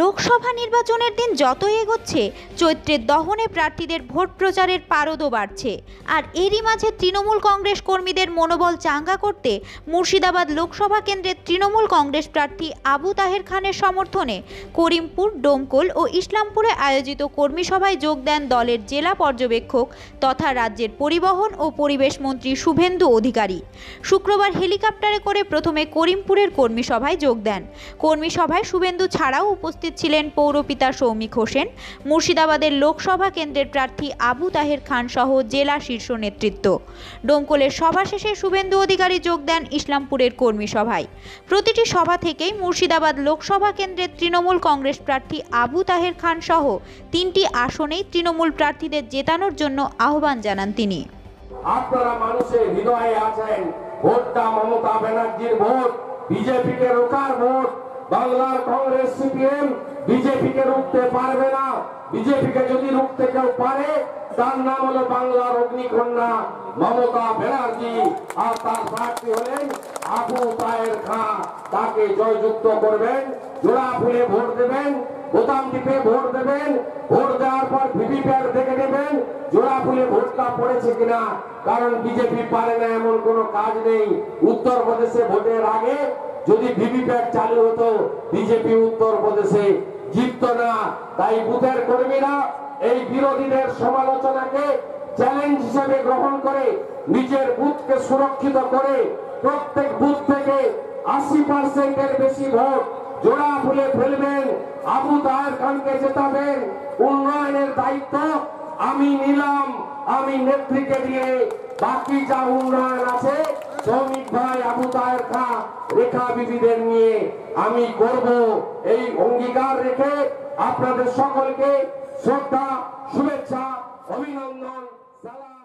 লোকসভা নির্বাচনের দিন যত এগোচ্ছে, চৈত্রের দহনে প্রার্থীদের ভোট প্রচারের পারদও বাড়ছে। আর এরই মাঝে তৃণমূল কংগ্রেস কর্মীদের মনোবল চাঙ্গা করতে মুর্শিদাবাদ লোকসভা কেন্দ্রের তৃণমূল কংগ্রেস প্রার্থী আবু তাহের খানের সমর্থনে করিমপুর, ডোমকল ও ইসলামপুরে আয়োজিত কর্মী সভায় যোগ দেন দলের জেলা পর্যবেক্ষক তথা রাজ্যের পরিবহন ও পরিবেশ মন্ত্রী শুভেন্দু অধিকারী। শুক্রবার হেলিকপ্টারে করে প্রথমে করিমপুরের কর্মী সভায় যোগ দেন। কর্মী সভায় শুভেন্দু ছাড়াও উপস্থিত ছিলেন পৌরপিতা সৌমিক হোসেন, মুর্শিদাবাদের লোকসভা কেন্দ্রের প্রার্থী আবু তাহের খান সহ জেলা শীর্ষ নেতৃত্ব। ডোমকলের সভা শেষে শুভেন্দু অধিকারী যোগ দেন ইসলামপুরের কর্মী সভায়। প্রতিটি সভা থেকেই মুর্শিদাবাদ লোকসভা কেন্দ্রের তৃণমূল কংগ্রেস প্রার্থী আবু তাহের খান সহ তিনটি আসনেই তৃণমূল প্রার্থীদের জেতানোর জন্য আহ্বান জানান তিনি। আপনারা মানুষের হৃদয়ে আছেন, ভোটটা মমতা ব্যানার্জির ভোট, বিজেপিকে রোকার ভোট। বাংলার কংগ্রেস সিপিএম বিজেপিকে রুখতে পারবে না। বিজেপিকে যদি রুখতে কেউ পারে, তার নাম হলো বাংলার অগ্নিকন্যা মমতা ব্যানার্জি। আর তার প্রার্থী হলেন আবু তায়ের খা। তাকে জয়যুক্ত করবেন জোড়া ফুলে ভোট দেবেন, বোতাম টিপে ভোট দেবেন। ভোট দেওয়ার পর ভিভিপ্যাট জোড়া ফুলে পড়েছে কিনা, কারণ বিজেপি পারে না এমন কোনো কাজ নেই। উত্তরপ্রদেশে ভোটের আগে যদি ভিভিপ্যাট চালু হতো, বিজেপি উত্তরপ্রদেশে জিতত না। তাই বুথের কর্মীরা এই বিরোধীদের সমালোচনাকে চ্যালেঞ্জ হিসেবে গ্রহণ করে, নিজের বুথকে সুরক্ষিত করে প্রত্যেক বুথ থেকে আশি পার্সেন্টের বেশি ভোট জোড়া ফুলে ফেলবেন। আবু তাহের খানকে জেতাবেন। উন্নয়নের দায়িত্ব আমি নিলাম, আমি নেত্রীকে দিয়ে। বাকি যা উন্নয়ন আছে, শ্রমিক ভাই আবু তাহের খা, রেখা বিবিদের নিয়ে আমি করব এই অঙ্গীকার রেখে আপনাদের সকলকে শ্রদ্ধা, শুভেচ্ছা, অভিনন্দন, সালাম।